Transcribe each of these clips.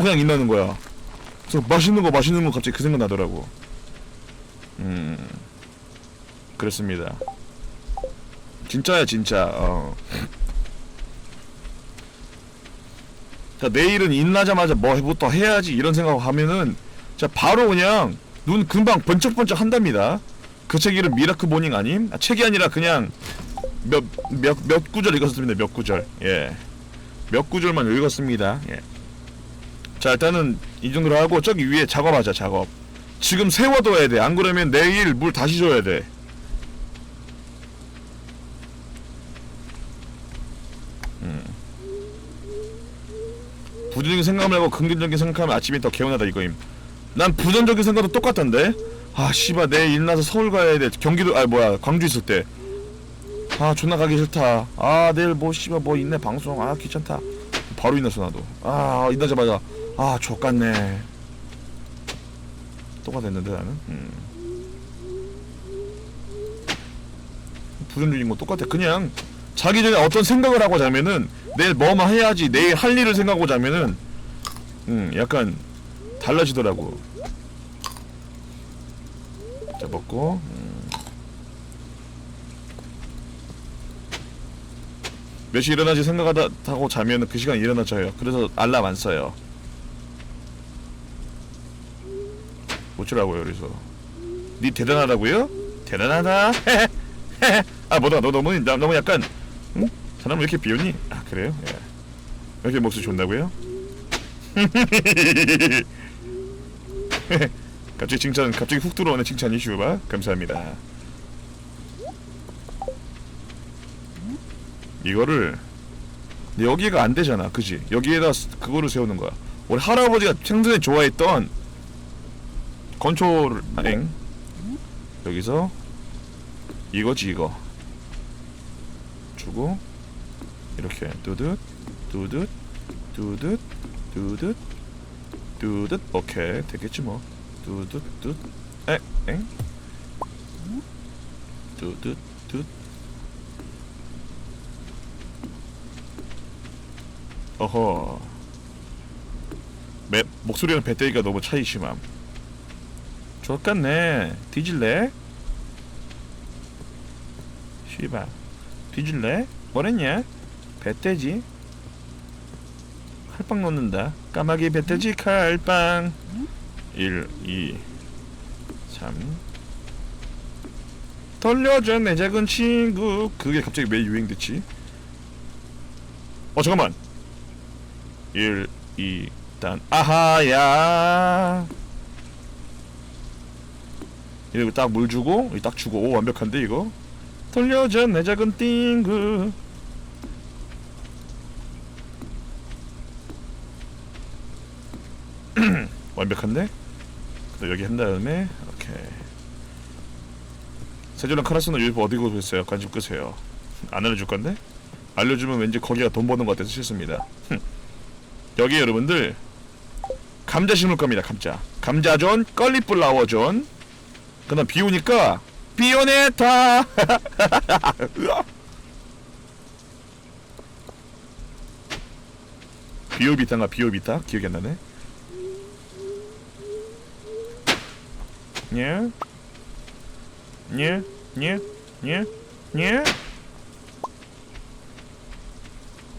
바로 그냥 인나는 거야. 그래서 맛있는 거 맛있는 거 갑자기 그 생각 나더라고. 음, 그렇습니다. 진짜야 진짜. 어. 자 내일은 일나자마자 뭐 해부터 해야지 이런 생각하면은 자 바로 그냥 눈 금방 번쩍번쩍 한답니다. 그 책 이름 미라클 모닝 아님? 아, 책이 아니라 그냥 몇몇 몇 구절 읽었습니다. 몇 구절. 예. 몇 구절만 읽었습니다. 예. 자 일단은 이 정도로 하고 저기 위에 작업하자 작업. 지금 세워둬야 돼. 안 그러면 내일 물 다시 줘야 돼. 음. 부정적인 생각 말고 긍정적인 생각하면 아침이 더 개운하다 이거임. 난 부정적인 생각도 똑같던데. 아 씨발 내일 일 나서 서울 가야 돼. 경기도 아 뭐야 광주 있을 때. 아 존나 가기 싫다. 아 내일 뭐 씨발 뭐 있네 방송. 아 귀찮다. 바로 일났어 나도. 아 일나자마자 아 족같네. 똑같았는데 나는. 음. 부정적인 거 똑같아. 그냥 자기 전에 어떤 생각을 하고 자면은 내일 뭐만 해야지 내일 할 일을 생각하고 자면은 음 약간 달라지더라고. 자 먹고 음. 몇 시 일어나지 생각하다 하고 자면은 그 시간 에 일어나져요. 그래서 알람 안 써요. 어쩌라고요 그래서 니 대단하다고요? 대단하다 아 뭐다 너 너무 나, 너무 약간 응? 사람 왜 이렇게 비웃니? 아 그래요? 예. 왜 이렇게 목소리 좋나고요? 갑자기 칭찬 갑자기 훅 들어오는 칭찬이 슈바 감사합니다 이거를 여기가 안 되잖아 그지 여기에다 스- 그거를 세우는 거야 우리 할아버지가 평소에 좋아했던 컨트롤 엥? 여기서 이거지 이거. 주고 이렇게 두듯 두듯 두듯 두듯 두듯 오케이. 되겠지 뭐. 두듯 듯엥엥? 두듯 듯 어허. 매, 목소리랑 배때기가 너무 차이 심함 좋겠네. 뒤질래? 씨발. 뒤질래? 뭐랬냐? 배때지? 칼빵 넣는다. 까마귀 배때지 칼빵. 1 2 3 돌려줘 내 작은 친구. 그게 갑자기 왜 유행됐지? 어 잠깐만. 1 2 단. 아하야 이거 딱물 주고 딱 주고. 오 완벽한데 이거? 돌려줘 내 작은 띵구. 완벽한데? 또 여기 한 다음에 오케이. 세조랑 카라스노 유튜브 어디 구독했어요? 관심 끄세요. 안 알려줄 건데? 알려주면 왠지 거기가 돈 버는 것 같아서 싫습니다. 여기 여러분들 감자 심을 겁니다 감자. 감자존 껄리플라워존 그 다음 비 오니까 비오네타 비오비타인가 비오비타? 기억이 안 나네 예? 예? 예? 예? 예?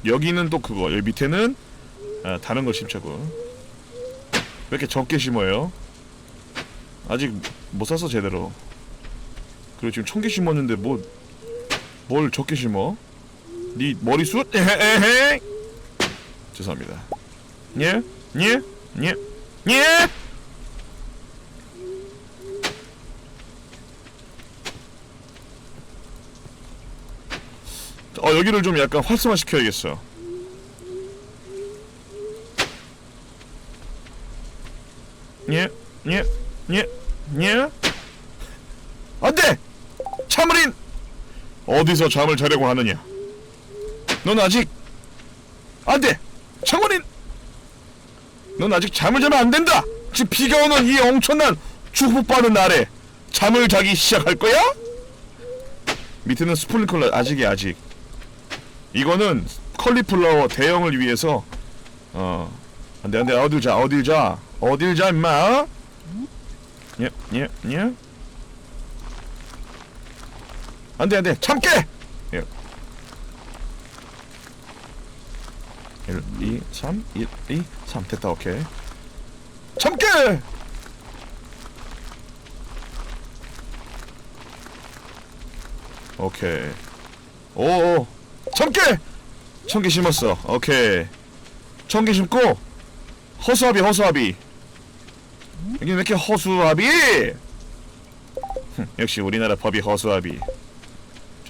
여기는 또 그거 여기 밑에는 아, 다른 걸 심자고 왜 이렇게 적게 심어요? 아직 못 샀어 제대로 그리고 지금 천 개 심었는데 뭐 뭘 적게 심어? 네 머리숱? 에헤헤 죄송합니다 예? 예? 예? 예? 어 여기를 좀 약간 활성화 시켜야겠어 예? 예? 예? 예? 안돼! 참을인! 어디서 잠을 자려고 하느냐? 넌 아직 안 돼! 창원인! 넌 아직 잠을 자면 안 된다! 지금 비가 오는 이 엄청난 축복받은 날에 잠을 자기 시작할 거야? 밑에는 스프링클러 아직이 아직 이거는 컬리플라워 대형을 위해서 어 안돼 안돼 어딜 자 어딜 자 어딜 자 임마 예예예 안돼 안돼. 예. 1 2 3 1 2 3 됐다 오케이. 참게 오케이. 오오. 참게 천개 심었어. 오케이. 천개 심고 허수아비 허수아비. 여기 왜 이렇게 허수아비? 흠, 역시 우리나라 법이 허수아비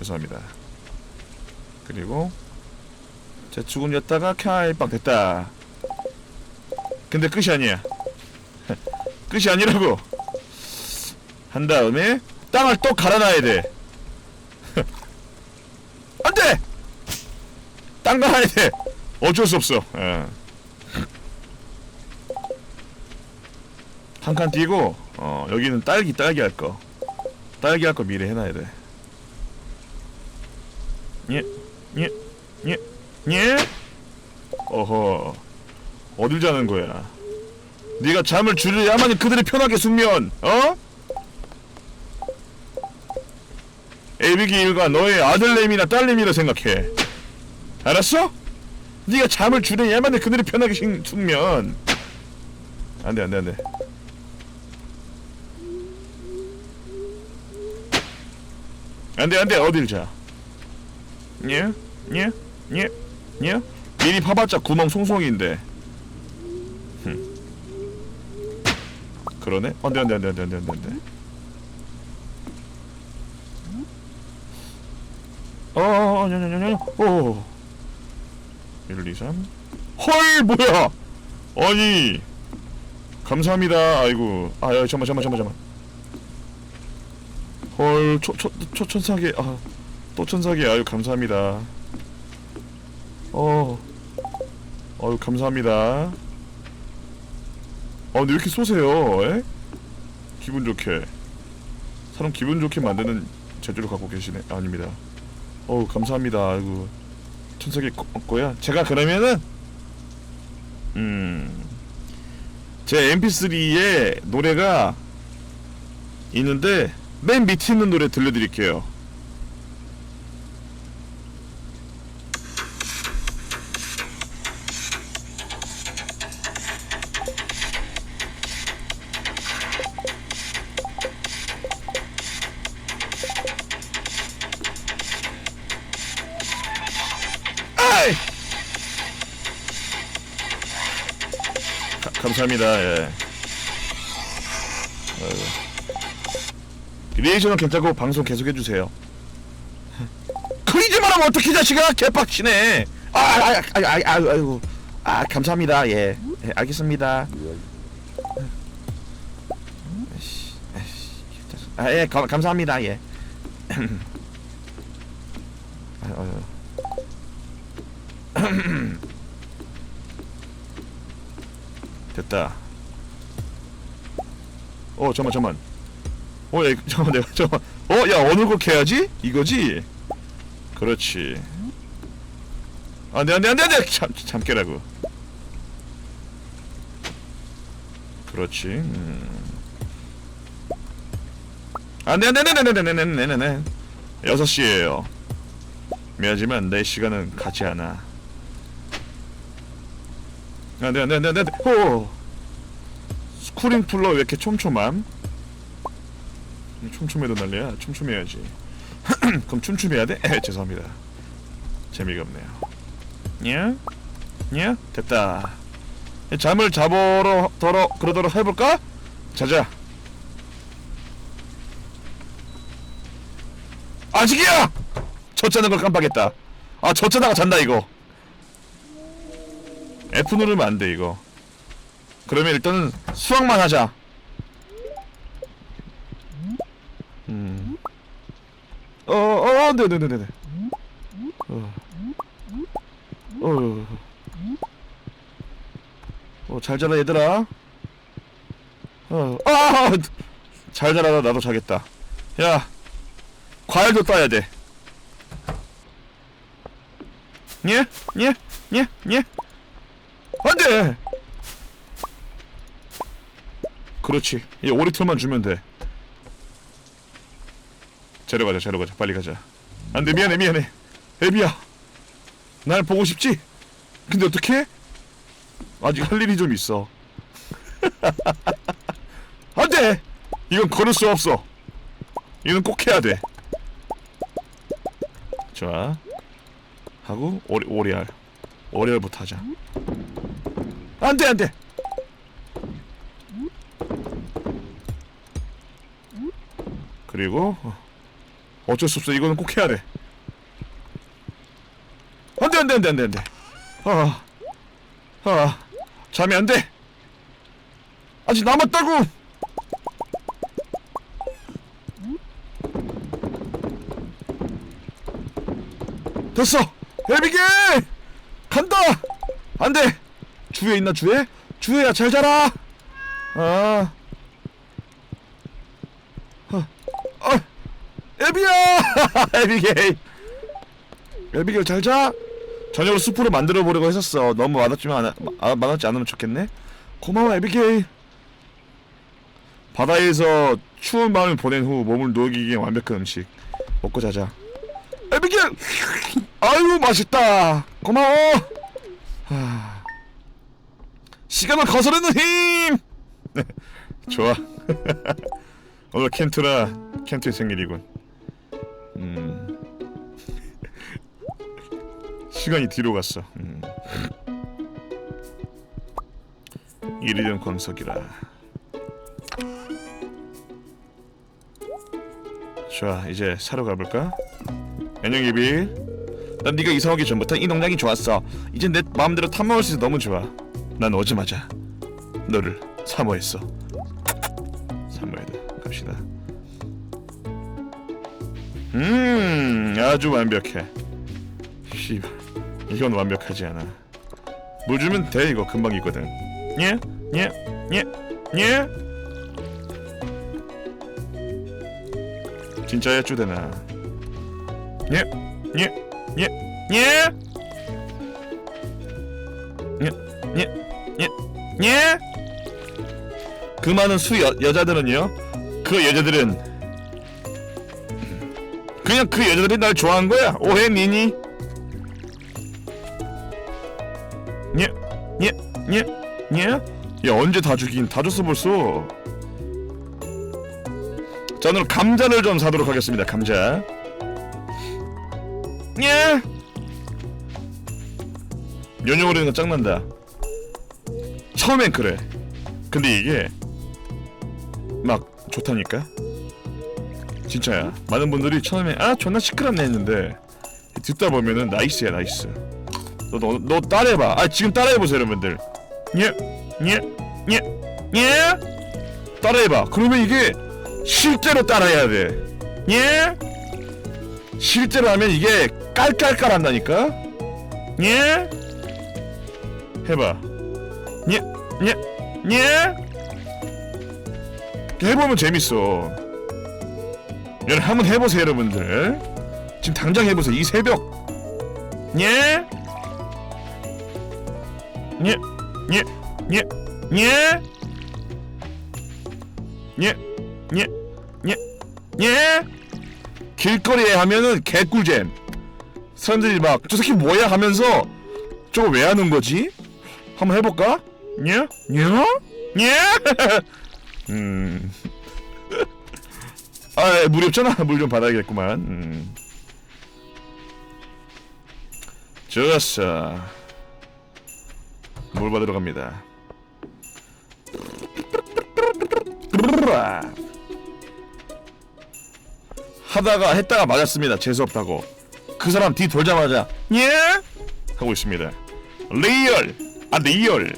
죄송합니다. 그리고 자 죽음였다가 캬이빵 됐다. 근데 끝이 아니야. 끝이 아니라고. 한 다음에 땅을 또 갈아놔야 돼. 안 돼! 땅 갈아야 돼. 어쩔 수 없어. 예. 한칸 띄고 어 여기는 딸기 딸기 할 거. 딸기 할 거 미리 해놔야 돼 예, 예, 예, 예. 어허, 어딜 자는 거야? 네가 잠을 줄여야만 그들이 편하게 숙면, 어? 에비기일과 너의 아들내미나 딸내미라 생각해. 알았어? 네가 잠을 줄여야만 그들이 편하게 식- 숙면. 안돼 안돼 안돼. 안돼 안돼 어딜 자? 예? 예? 예? 예? 미리 파봤자 구멍 송송인데. 흠. 그러네? 안돼 안돼 안돼 안돼 안돼 안돼 안돼. 어, 냐냐냐냐, 오. 1, 2, 3. 헐, 뭐야? 아니. 감사합니다. 아이고. 아, 야, 잠만, 잠만, 잠만, 잠만. 헐, 초, 초, 초천사계. 아, 또 천사계. 아유, 감사합니다. 어. 아유, 감사합니다. 아, 근데 왜 이렇게 쏘세요? 에? 기분 좋게. 사람 기분 좋게 만드는 재주를 갖고 계시네. 아닙니다. 어우 감사합니다. 아이고 천석이 거야. 제가 그러면은 음제 MP3에 노래가 있는데 맨 밑에 있는 노래 들려드릴게요. 가, 감사합니다. 예. 아이고. 리액션은 괜찮고 방송 계속 해 주세요. 그이지 말하면 어떻게 자식아 개빡치네. 아, 아, 아, 아, 아, 아, 아이고. 아, 감사합니다. 예, 예 알겠습니다. 에이씨, 에이씨, 아, 예, 감, 감사합니다. 예. 아, 어, 됐다. 어 잠만 잠만. 어 야, 잠만 내가 잠만. 어야 어느 곡 해야지? 이거지? 그렇지. 안돼 안돼 안돼 안돼 참 참깨라고. 그렇지. 음. 안돼 안돼 안돼 안돼 안돼 안돼 안돼 안돼. 여섯 시예요. 미안하지만 내 시간은 가지 않아. 안돼 안돼 안돼 안돼 호 스쿠링 풀러 왜 이렇게 촘촘함? 촘촘해도 난리야 촘촘해야지 그럼 춤춤해야 돼? 에 죄송합니다 재미가 없네요 냐? 냐? 됐다 잠을 자보러 더러 그러도록 해볼까? 자자 아직이야! 젖자는 걸 깜빡했다 아 젖자다가 잔다 이거 F 누르면 안 돼 이거. 그러면 일단은 수학만 하자. 음. 어, 어, 네, 네, 네, 네. 어. 어. 어, 잘 자라 얘들아. 어, 아, 잘 자라다 나도 자겠다. 야, 과일도 따야 돼. 예? 예? 예? 예? 안돼! 그렇지. 이 오리털만 주면 돼. 자러 가자 자러 가자. 빨리 가자. 안돼 미안해 미안해. 애비야 날 보고 싶지? 근데 어떡해? 아직 할 일이 좀 있어. 안돼! 이건 걸을 수 없어. 이건 꼭 해야 돼. 좋아. 하고 오리, 오리알. 오리알부터 하자 안돼 안돼. 그리고 어, 어쩔 수 없어. 이거는 꼭 해야 돼. 안돼 안돼 안돼 안돼 안돼. 아, 아 잠이 안돼. 아직 남았다고! 됐어! 에비게! 간다! 안돼 주에 있나 주에? 주에야 잘 자라! 아. 어, 어, 에비야! 에비게이. 에비게이 잘 자! 저녁으로 수프를 만들어 보려고 했었어. 너무 맛없지만 않아, 아, 맛없지 않으면 좋겠네. 고마워 에비게이. 바다에서 추운 밤을 보낸 후 몸을 녹이기에 완벽한 음식. 먹고 자자. 에비게이! 아유 맛있다! 고마워! 하... 시간을 거스르는 힘! 네, 좋아. 오늘 켄트라 켄트의 생일이군. 음. 시간이 뒤로 갔어. 음. 이리된 광석이라. 좋아 이제 사러 가볼까? 안녕 이비. 난 네가 이사 오기 전부터 이 농장이 좋았어. 이제 내 마음대로 탐험할 수 있어 너무 좋아 난 오자마자 너를 사모했어 사모해야 돼 갑시다 음 아주 완벽해 씨발 이건 완벽하지 않아 물 주면 돼 이거 금방 있거든 예? 예? 예? 예? 진짜야 쭈대나 예? 예? 예? 예? 예? 예? 예? 예? 그 많은 수 여, 여자들은요 그 여자들은 그냥 그 여자들이 날 좋아한 거야 오해 니니 예? 예? 예? 예? 야 언제 다 주긴 다 줬어 벌써 자 오늘 감자를 좀 사도록 하겠습니다 감자 예? 연용을 하는 거 짱난다 처음엔 그래 근데 이게 막 좋다니까 진짜야 많은 분들이 처음에 아 존나 시끄럽네 했는데 듣다 보면은 나이스야 나이스 너, 너, 너 따라해봐 아 지금 따라해보세요 여러분들 예? 예? 예? 예? 따라해봐 그러면 이게 실제로 따라해야 돼 예? 실제로 하면 이게 깔깔깔 한다니까 예? 해봐 예? 예? 예? 해보면 재밌어 여러분 한번 해보세요 여러분들 지금 당장 해보세요 이 새벽 예? 예? 예? 예? 예? 예? 예? 예? 예? 길거리에 하면은 개꿀잼 사람들이 막 저 새끼 뭐야 하면서 저거 왜 하는 거지? 한번 해볼까? 예? 예? 예? 음... 아, 물이 없잖아. 물 좀 받아야겠구만. 음. 좋았어. 물 받으러 갑니다. 하다가 했다가 맞았습니다. 재수 없다고. 그 사람 뒤 돌자마자 예? 하고 있습니다. 리얼. 아 리얼.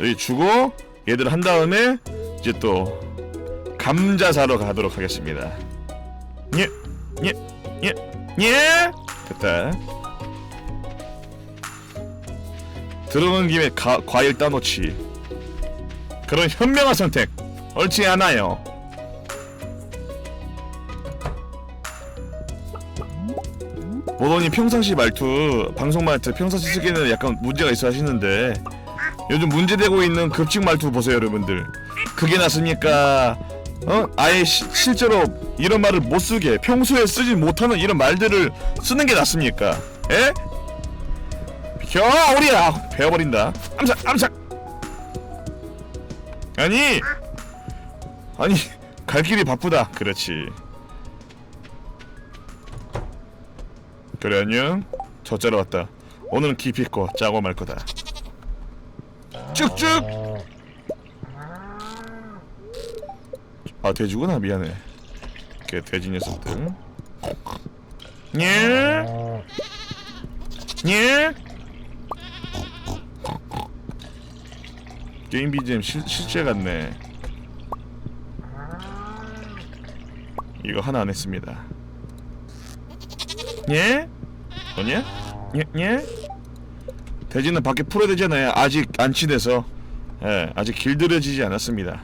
여기 주고 얘들 한 다음에 이제 또 감자 사러 가도록 하겠습니다. 예, 예, 예, 예. 됐다. 들어오는 김에 가, 과일 따놓지. 그런 현명한 선택 옳지 않아요. 모더님 평상시 말투 방송 말투 평상시 쓰기에는 약간 문제가 있어 하시는데 요즘 문제되고 있는 급식 말투 보세요 여러분들. 그게 낫습니까? 어? 아예 시, 실제로 이런 말을 못 쓰게 평소에 쓰지 못하는 이런 말들을 쓰는 게 낫습니까? 에? 비켜 우리야! 베어버린다. 암삭 암삭 아니! 아니 갈 길이 바쁘다. 그렇지. 그래 안녕. 저 짜러 왔다. 오늘은 기피코 짜고 말 거다 쭉쭉 아 돼지구나 미안해 걔 돼지 녀석들 예? 예? 게임 BGM 실, 실제 같네 이거 하나 안 했습니다 예? 뭐냐? 예? 예? 돼지는 밖에 풀어야 되잖아요 아직 안치돼서 예 아직 길들여지지 않았습니다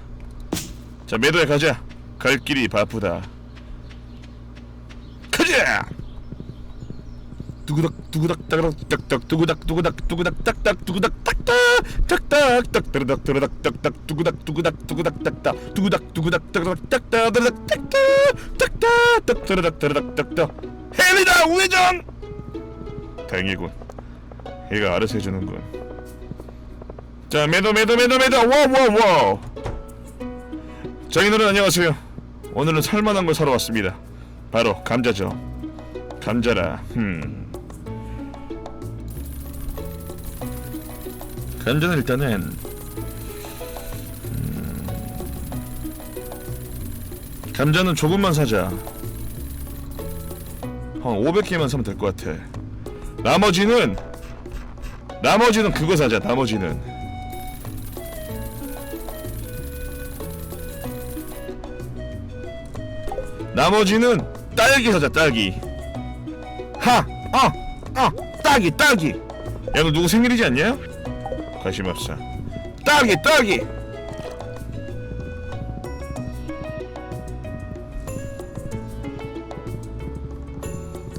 자 매도에 가자 갈 길이 바쁘다 가자 두구닥 두구닥 따그닥 딱딱 두구닥 두구닥 두구닥 딱딱 두구닥 딱딱 딱딱 딱 따르닥 따르닥 딱딱 두구닥 두구닥 두구닥 딱딱 두구닥 두구닥 따그닥 딱딱 따르닥 딱딱 딱딱 딱 따르닥 따르닥 딱딱 헬이다 우회전 다행이군 얘가 알아서 해주는군. 자 매도 매도 매도 매도. 와와 와 장인어른 안녕하세요. 오늘은 살만한 걸 사러 왔습니다. 바로 감자죠. 감자라. 음 감자는 일단은 음, 감자는 조금만 사자. 한 500개만 사면 될 것 같아. 나머지는 나머지는 그거 사자 나머지는. 나머지는 딸기 사자 딸기. 하 어 어 딸기 딸기. 야 너 누구 생일이지 않냐? 관심 없어 딸기 딸기.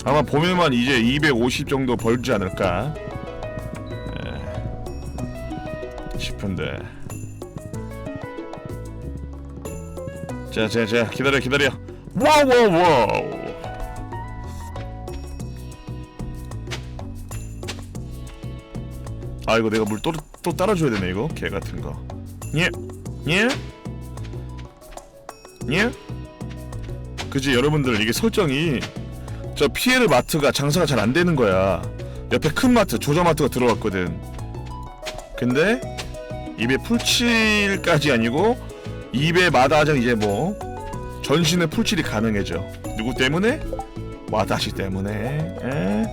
아마 보면만 이제 250 정도 벌지 않을까 에, 싶은데 자 자 자 기다려 기다려 와우 와우 와우 아 이거 내가 물또 또 따라줘야 되네 이거 개 같은 거 예? 예? 예? 그지 여러분들 이게 설정이 저 피에르 마트가 장사가 잘 안 되는 거야. 옆에 큰 마트, 조자 마트가 들어왔거든. 근데 입에 풀칠까지 아니고 입에 마다하장 이제 뭐 전신에 풀칠이 가능해져. 누구 때문에? 와다시 때문에. 에?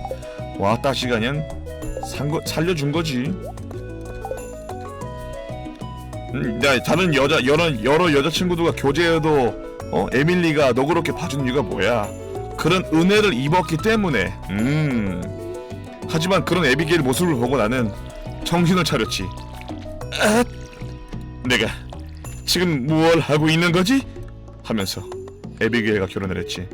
와다시가 그냥 산 거, 살려준 거지. 음, 야, 다른 여자 여러 여러 여자 친구들과 교제해도 어 에밀리가 너 그렇게 봐주는 이유가 뭐야? 그런 은혜를 입었기 때문에 음 하지만 그런 에비게일 모습을 보고 나는 정신을 차렸지 아, 내가 지금 무얼 하고 있는 거지? 하면서 에비게일과 결혼을 했지.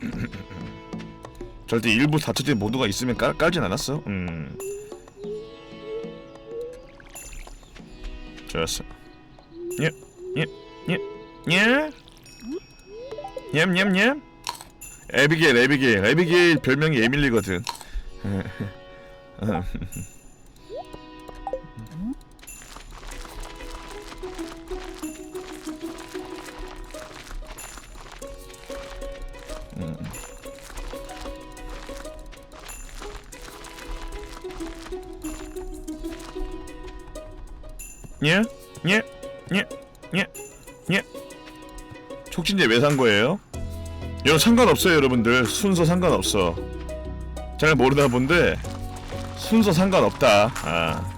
절대 일부 다처진 모두가 있으면 깔, 깔진 않았어. 음. 좋았어. 예, 예 예예예 냠냠냠? 에비게일 에비게일 에비게일 별명이 에밀리거든 예? 예? 예? 예? 예? 촉진제 왜 산 거예요? 이건 상관없어요 여러분들 순서 상관없어 잘 모르다 본데 순서 상관없다 아.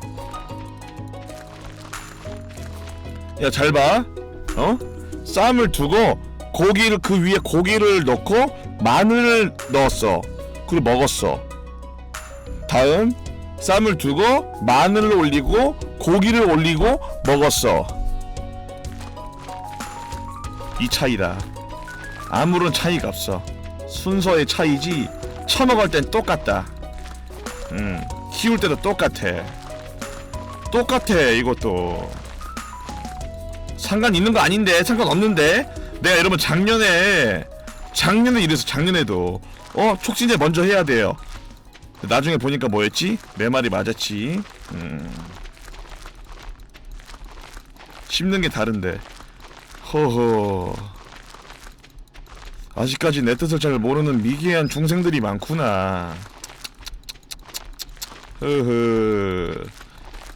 야 잘 봐 어? 쌈을 두고 고기를 그 위에 고기를 넣고 마늘을 넣었어 그리고 먹었어 다음 쌈을 두고 마늘을 올리고 고기를 올리고 먹었어 이 차이다 아무런 차이가 없어 순서의 차이지 처먹을 땐 똑같다. 음, 키울 때도 똑같아. 똑같아 이것도. 상관 있는 거 아닌데 상관 없는데 내가 여러분 작년에 작년에 이래서 작년에도 어 촉진제 먼저 해야 돼요. 나중에 보니까 뭐였지? 내 말이 맞았지. 음. 씹는 게 다른데. 허허. 아직까지 내 뜻을 잘 모르는 미개한 중생들이 많구나. 흐흐.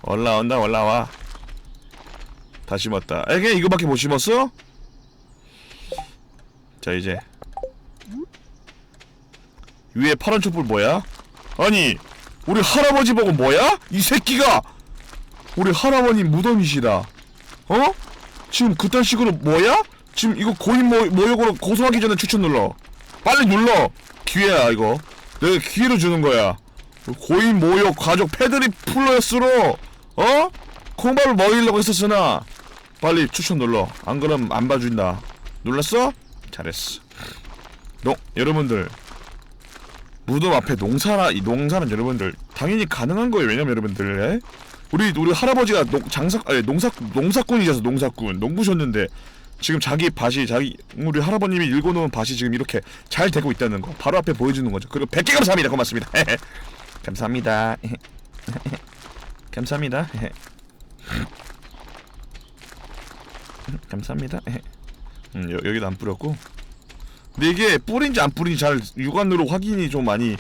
올라온다 올라와. 다 심었다. 에게 이거밖에 못 심었어? 자 이제 위에 파란 촛불 뭐야? 아니 우리 할아버지 보고 뭐야? 이 새끼가 우리 할아버님 무덤이시다. 어? 지금 그딴 식으로 뭐야? 지금 이거 고인 모, 모욕으로 고소하기 전에 추천 눌러. 빨리 눌러. 기회야 이거. 내가 기회를 주는 거야. 고인 모욕 가족 패드립 플러스로 어? 콩밥을 먹이려고 했었으나 빨리 추천 눌러. 안 그럼 안 봐준다. 눌렀어? 잘했어. 농 여러분들 무덤 앞에 농사라 이 농사는 여러분들 당연히 가능한 거예요. 왜냐면 여러분들 에? 우리 우리 할아버지가 농 장사 아니 농사 농사꾼이셔서 농사꾼 농부셨는데 지금 자기 밭이 자기 우리 할아버님이 읽어놓은 밭이 지금 이렇게 잘 되고 있다는 거 바로 앞에 보여주는 거죠. 그리고 100개 감사합니다. 고맙습니다. 감사합니다. 감사합니다. 감사합니다. 음, 여, 여기도 안 뿌렸고. 근데 이게 뿌린지 안 뿌린지 잘 육안으로 확인이 좀 많이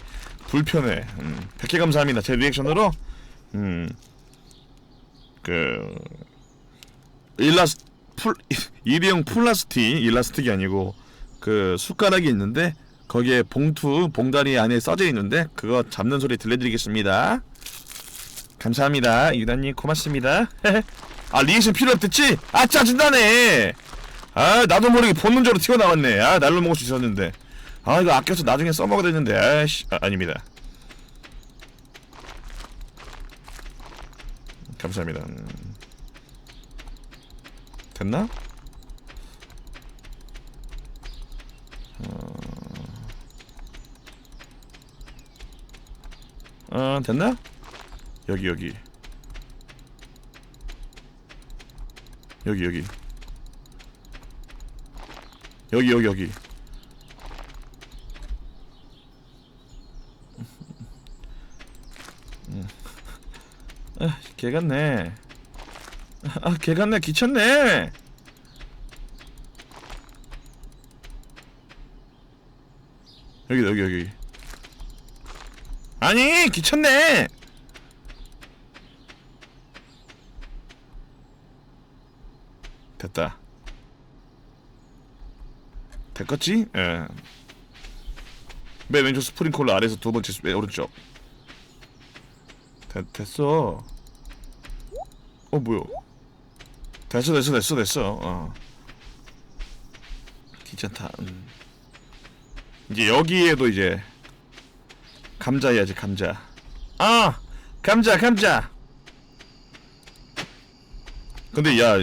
불편해. 음, 100개 감사합니다. 제 리액션으로 음, 그 일라스 풀 일회용 플라스틱 일라스틱이 아니고 그 숟가락이 있는데 거기에 봉투 봉다리 안에 써져 있는데 그거 잡는 소리 들려드리겠습니다. 감사합니다 유단님 고맙습니다. 아 리액션 필요 없댔지? 아 짜증나네. 아 나도 모르게 본능적으로 튀어나왔네. 아 날로 먹을 수 있었는데. 아 이거 아껴서 나중에 써먹어야 되는데. 아씨 아, 아닙니다. 감사합니다. 음. 됐나? 어... 어 됐나? 여기 여기 여기 여기 여기 여기 여기. 음. 아, 개 같네. 아, 개 같네. 귀찮네. 여기 여기 여기. 아니 귀찮네. 됐다 됐겠지? 예. 맨 왼쪽 스프링콜러 아래에서 두 번째 왼 오른쪽. 됐, 됐어. 어 뭐야? 됐어 됐어 됐어 됐어. 어. 귀찮다. 음. 이제 여기에도 이제 감자 해야지 감자. 아! 감자 감자! 근데 야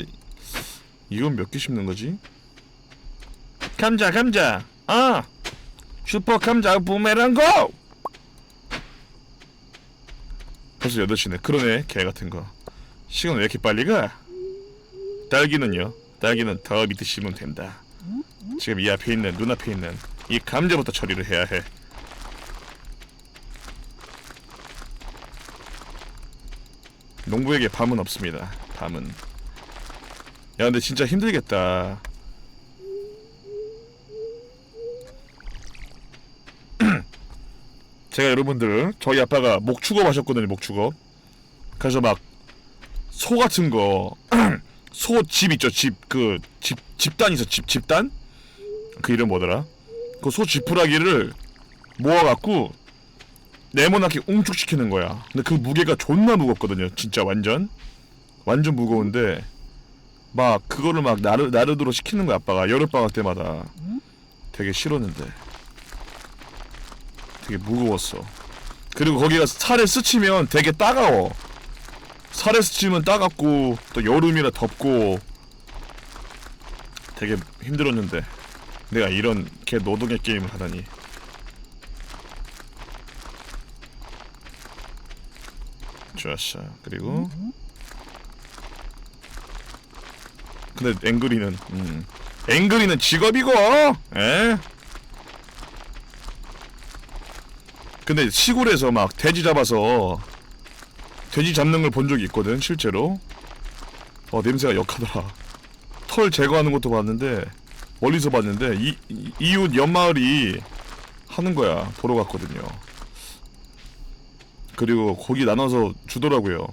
이건 몇 개 심는 거지? 감자 감자. 아 슈퍼 감자 부메랑 고! 벌써 8시네. 그러네 개 같은 거. 시간 왜 이렇게 빨리 가? 딸기는요? 딸기는 더 밑에 심으면 된다. 지금 이 앞에 있는 눈앞에 있는 이 감자부터 처리를 해야 해. 농부에게 밤은 없습니다. 밤은. 야 근데 진짜 힘들겠다 제가 여러분들 저희 아빠가 목축업 하셨거든요 목축업. 그래서 막 소 같은 거 소 집 있죠 집. 그 집 집단 있어 집 집단? 그 이름 뭐더라? 그 소 지푸라기를 모아갖고 네모나게 웅축시키는 거야. 근데 그 무게가 존나 무겁거든요 진짜 완전. 완전 무거운데 막 그거를 막 나르 나르도록 시키는 거야 아빠가. 여름방학 때마다. 되게 싫었는데 되게 무거웠어. 그리고 거기가 살에 스치면 되게 따가워. 살에 스치면 따갑고 또 여름이라 덥고 되게 힘들었는데 내가 이런 개 노동의 게임을 하다니. 좋았어. 그리고 근데 앵그리는 음. 앵그리는 직업이고, 에? 근데 시골에서 막 돼지 잡아서 돼지 잡는 걸 본 적이 있거든 실제로. 어 냄새가 역하더라. 털 제거하는 것도 봤는데 멀리서 봤는데 이, 이 이웃 연마을이 하는 거야 보러 갔거든요. 그리고 고기 나눠서 주더라고요.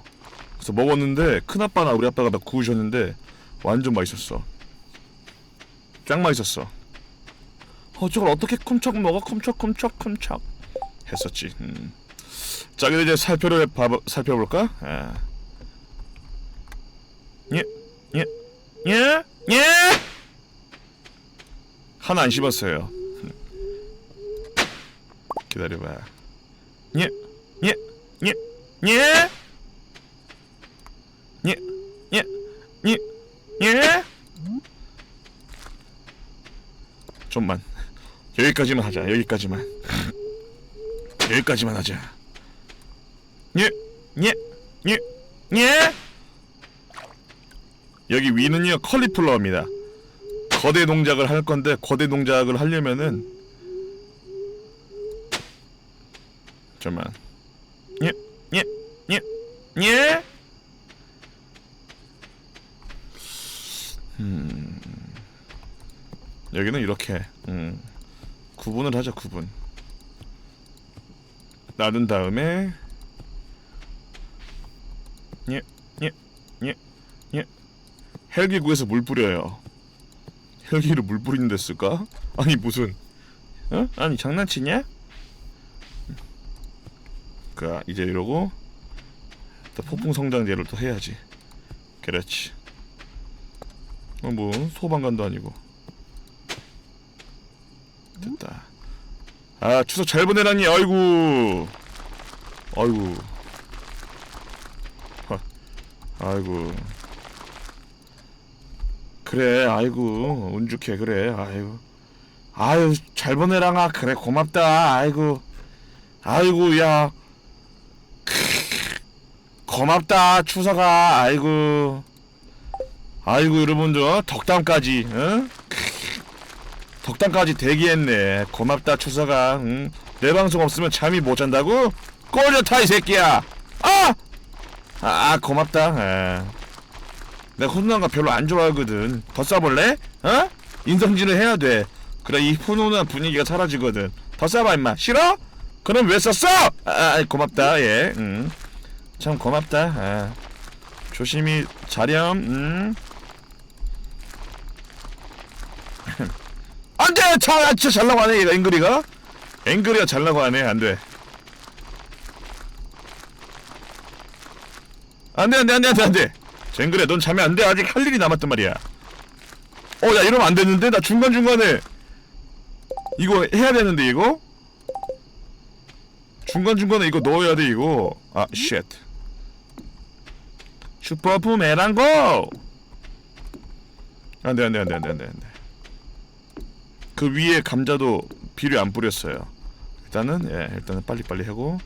그래서 먹었는데 큰 아빠나 우리 아빠가 막 구우셨는데 완전 맛있었어. 짱 맛있었어. 어 저걸 어떻게 쿰척 먹어 쿰척 쿰척 쿰척 했었지. 음. 자 그럼 이제 살펴를 봐 살펴볼까? 아. 예, 예, 예, 예. 하나 안 씹었어요. 음. 기다려봐. 예, 예, 예, 예, 예, 예, 예, 예. 좀만 여기까지만 하자. 여기까지만. 여기까지만 하자. 예, 예, 예, 예. 여기 위는요 컬리플라워입니다. 거대 동작을 할 건데 거대 동작을 하려면은 잠만. 예, 예, 예, 예. 음. 여기는 이렇게 음. 구분을 하자 구분. 나눈 다음에 예, 예, 예, 예. 헬기구에서 물 뿌려요. 헬기를 물 뿌리는 데 쓸까? 아니 무슨 어? 아니 장난치냐? 그 이제 이러고 또 폭풍 성장제를 또 해야지. 그렇지. 어, 뭐 소방관도 아니고 됐다. 아 추석 잘 보내라니 아이고. 아이고. 아, 아이고. 그래 아이고. 운 좋게 그래 아이고. 아유 잘 보내랑아. 그래 고맙다 아이고. 아이고 야. 고맙다 추석아. 아이고. 아이고 여러분들 어? 덕담까지 응? 덕담까지 대기했네. 고맙다 추석아. 응? 내 방송 없으면 잠이 못 잔다고? 꺼져타 이 새끼야. 아! 아, 아 고맙다. 아. 내가 훈훈한 거 별로 안 좋아하거든. 더 싸볼래? 어? 인성질을 해야 돼. 그래 이 훈훈한 분위기가 사라지거든. 더 싸봐 임마. 싫어? 그럼 왜 썼어? 아, 아 고맙다. 예. 응. 참 고맙다. 아. 조심히 자렴. 음. 안돼! 차 진짜 잘나고 하네 얘가 앵그리가. 앵그리가 잘나고 하네 안돼. 안돼 안돼 안돼 안돼 안돼. 앵그리야 넌 자면 안돼. 아직 할 일이 남았단 말이야. 어야 이러면 안 되는데? 나 중간 중간에 이거 해야 되는데 이거? 중간 중간에 이거 넣어야 돼 이거. 아 쉣 슈퍼 부메랑고! 안돼 안돼 안돼 안돼 안돼 안돼 그 위에 감자도 비료 안 뿌렸어요. 일단은 예 일단은 빨리 빨리 하고.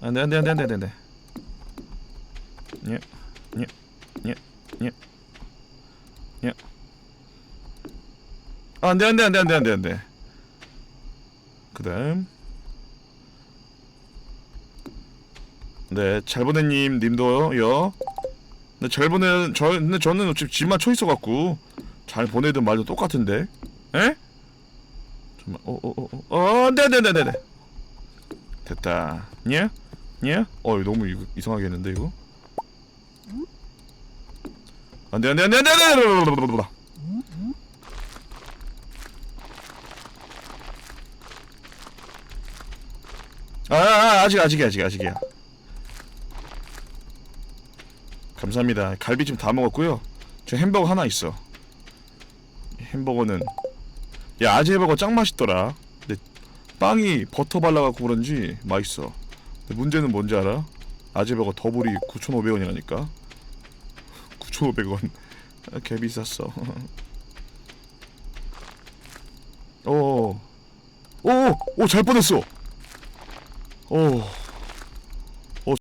안돼 안돼 안돼 안돼 안돼 예 예 예 예예. 안돼 안돼 안돼 안돼 안돼 안돼 그다음. 네 잘 보내님 님도요. 네, 잘 보내 저 근데 저는 어차피 집만 쳐 있어 갖고 잘 보내든 말도 똑같은데. 에? 잠깐만 어어어어 어, 네네네네네 됐다 냐? 냐? 어 너무 이거 이상하게 했는데 이거 안돼 안돼 안돼 안돼 안돼 아, 아 아직 아직이야 아직 아직이야 감사합니다 갈비찜 다 먹었고요 저 햄버거 하나 있어 햄버거는 야 아재 햄버거 짱 맛있더라. 근데 빵이 버터 발라갖고 그런지 맛있어. 근데 문제는 뭔지 알아? 아재 버거 더블이 9,500원이라니까. 9,500원. 아, 개 비쌌어. 어. 오오잘 뻔했어. 오